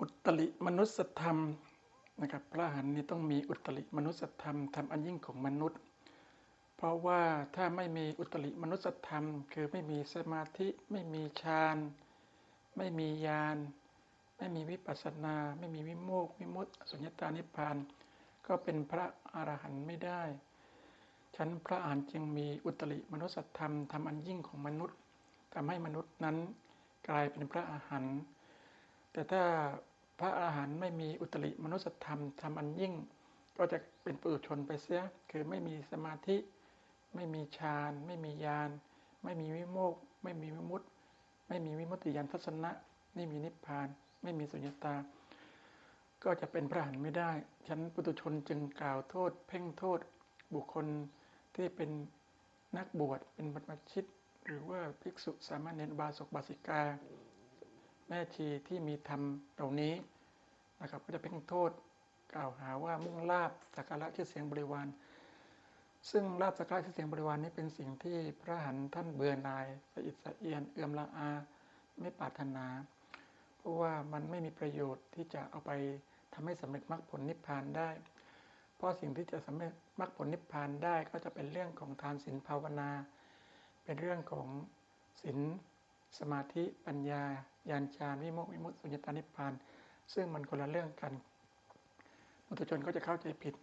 อุตริมนุสธรรมนะครับพระอรหันต์นี่ต้องมีอุตริมนุสธรรมทำอันยิ่งของมนุษย์ เพราะว่าถ้าไม่มีอุตริมนุสธรรม คือไม่มีสมาธิไม่มีฌานไม่มีญาณไม่มีวิปัสสนา ไม่มีวิโมกข์วิมุตติสุญญตานิพพาน ก็เป็นพระอรหันต์ไม่ได้ฉันพระอรหันต์จึงมีอุตริมนุสธรรมทำอันยิ่งของมนุษย์ทำให้มนุษย์นั้นกลายเป็นพระอรหันต์แต่ถ้า พระอรหันต์ไม่มีอุตริมนุสธรรมทำอันยิ่ง ก็จะเป็นปุถุชนไปเสีย คือไม่มีสมาธิ ไม่มีฌาน ไม่มีญาณ ไม่มีวิโมกข์ไม่มีวิมุตติ ไม่มีวิมุตติญาณทัศนะ ไม่มีนิพพาน ไม่มีสุญญตา ก็จะเป็นพระอรหันต์ไม่ได้ ฉันปุถุชนจึงกล่าวโทษ เพ่งโทษ บุคคลที่เป็นนักบวช เป็นบรรพชิต หรือว่าภิกษุสามเณรบาศกบาสิกา แม่ชีที่มีธรรมเหล่านี้นะครับก็จะเพ่งโทษกล่าวหาว่ามุ่งลาบสักการะชื่อเสียงบริวาร ซึ่งลาบสักการะชื่อเสียงบริวารนี้เป็นสิ่งที่พระหันท่านเบื่อหน่ายสะอิดสะเอียนเอื่อมละอาไม่ปรารถนา เพราะว่ามันไม่มีประโยชน์ที่จะเอาไปทำให้สำเร็จมรรคผลนิพพานได้ เพราะสิ่งที่จะสำเร็จมรรคผลนิพพานได้ก็จะเป็นเรื่องของทานศีลภาวนา เป็นเรื่องของศีล สมาธิปัญญาญาณฌานวิโมกข์วิมุตติสุญญตานิพพาน ซึ่งมันคนละเรื่องกันปุถุชนก็จะเข้าใจผิด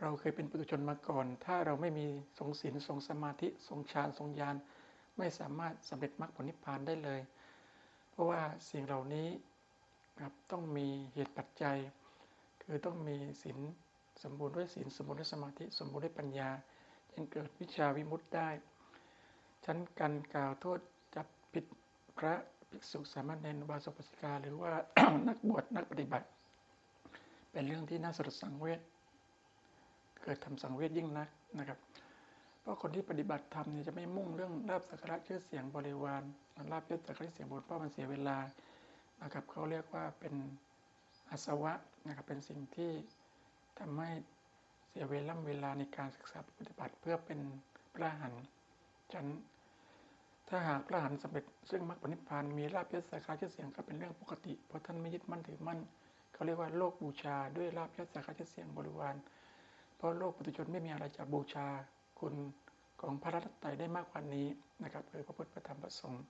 เราเคยเป็นปุถุชนมาก่อน ถ้าเราไม่มีทรงศีลทรงสมาธิทรงฌานทรงญาณไม่สามารถสำเร็จมรรคผลนิพพานได้เลย เพราะว่าสิ่งเหล่านี้ครับต้องมีเหตุปัจจัย คือต้องมีศีลสมบูรณ์ด้วยศีลสมบูรณ์ด้วยสมาธิสมบูรณ์ด้วยปัญญาจึงเกิดวิชาวิมุตติได้ ชั้นการกล่าวโทษ ผิดพระภิกษุสามเณรบาสกปสิกา หรือว่านักบวชนักปฏิบัติ เป็นเรื่องที่น่าสลดสังเวชเกิดทำสังเวชยิ่งนักนะครับ เพราะคนที่ปฏิบัติธรรมเนี่ยจะไม่มุ่งเรื่องลาบสักการะชื่อเสียงบริวารลาบยศสักการะเสียงบนเพราะมันเสียเวลานะครับเขาเรียกว่าเป็นอาสวะนะครับเป็นสิ่งที่ทำให้เสียเวลาเวลาในการศึกษาปฏิบัติเพื่อเป็นพระหันฉัน ถ้าหากพระหันสำเร็จซึ่งมรรคผลนิพพานมีลาบยศสักการะชื่อเสียงก็เป็นเรื่องปกติ เพราะท่านไม่ยึดมั่นถือมั่นเขาเรียกว่าโลกบูชาด้วยลาบยศสักการะชื่อเสียงบริวาร เพราะโลกปุถุชนไม่มีอะไรจะบูชาคุณของพระรัตนตรัยได้มากกว่านี้นะครับคือพระพุทธพระธรรมพระสงฆ์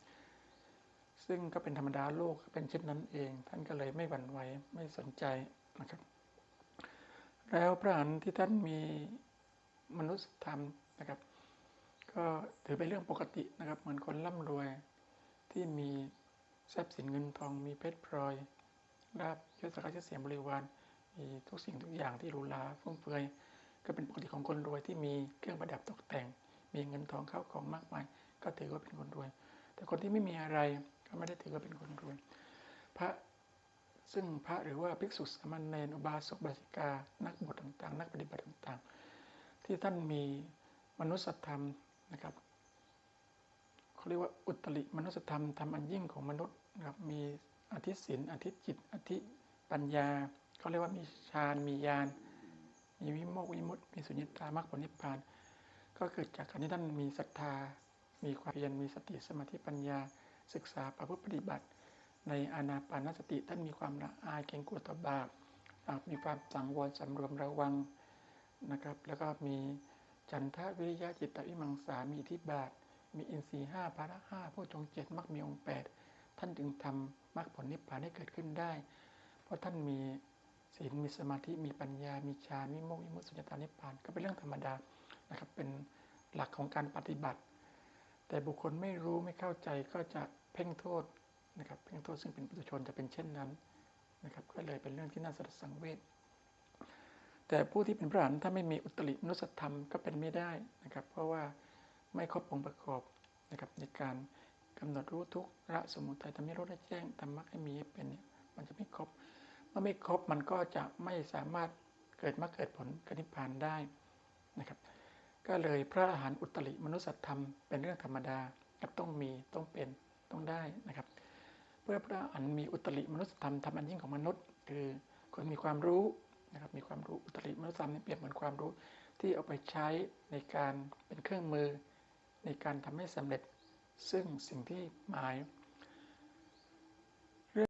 ซึ่งก็เป็นธรรมดาโลกเป็นเช่นนั้นเอง ท่านก็เลยไม่หวั่นไหวไม่สนใจนะครับ แล้วพระหันต์ที่ท่านมีมนุษยธรรมนะครับ ก็ถือเป็นเรื่องปกตินะครับ เหมือนคนร่ำรวยที่มีทรัพย์สินเงินทอง มีเพชรพลอยลาบยศสักการะเสียงบริวารมีทุกสิ่งทุกอย่างที่หรูหราฟุ่มเฟือยก็เป็นปกติของคนรวยที่มีเครื่องประดับตกแต่ง มีเงินทองเข้าของมากมาย ก็ถือว่าเป็นคนรวย แต่คนที่ไม่มีอะไรก็ไม่ได้ถือว่าเป็นคนรวย พระซึ่งพระหรือว่าภิกษุสามเณรอุบาสกบาสิกา นักบวชต่างๆ นักปฏิบัติต่างๆ ที่ท่านมีมนุษยธรรม นะครับเขาเรียกว่าอุตริมนุษยธรรมทำอันยิ่งของมนุษย์นะครับมีอธิศินอธิจิต อธิปัญญาเขาเรียกว่ามีฌานมีญาณมีวิโมกวิมุตติมีสุญญตามรรคผลนิพพาน ก็เกิดจากการที่ท่านมีศรัทธา มีความเพียรมีสติสมาธิปัญญา ศึกษาประพฤติปฏิบัติ ในอานาปานสติท่านมีความละอายเกรงกลัวต่อบาปมีความสังวรสำรวมระวังนะครับ แล้วก็มี จันทวิริยะจิตตวิมังสามีทิบาท มีอินทรีห้าภาระห้าผู้จงเจ็ดมรรคมีองค์แปดท่านจึงทำมรรคผลนิพพานให้เกิดขึ้นได้ เพราะท่านมีศีลมีสมาธิมีปัญญา มีฌานมีโมกมีมุตสุญญตานิพพานก็เป็นเรื่องธรรมดานะครับเป็นหลักของการปฏิบัติ แต่บุคคลไม่รู้ไม่เข้าใจก็จะเพ่งโทษนะครับเพ่งโทษซึ่งเป็นปุถุชนจะเป็นเช่นนั้นนะครับก็เลยเป็นเรื่องที่น่าสลดสังเวช แต่ผู้ที่เป็นพระอรหันต์ถ้าไม่มีอุตริมนุสธรรมก็เป็นไม่ได้นะครับ เพราะว่าไม่ครบองค์ประกอบนะครับในการกำหนดรู้ทุกระสมุทัยทำให้รู้ได้แจ้งธรรมะให้มีให้เป็นเนี่ยมันจะไม่ครบเมื่อไม่ครบมันก็จะไม่สามารถเกิดมาเกิดผลกนิพพานได้นะครับ ก็เลยพระอาหารอุตริมนุสธรรมเป็นเรื่องธรรมดาต้องมีต้องเป็นต้องได้นะครับ เพื่อพระอรหันต์มีอุตริมนุสธรรมทำอันยิ่งของมนุษย์ คือคนมีความรู้ นะครับ มีความรู้อุตริมนุธรรมนี่เปรียบเหมือนความรู้ที่เอาไปใช้ในการเป็นเครื่องมือ ในการทำให้สำเร็จ ซึ่งสิ่งที่หมาย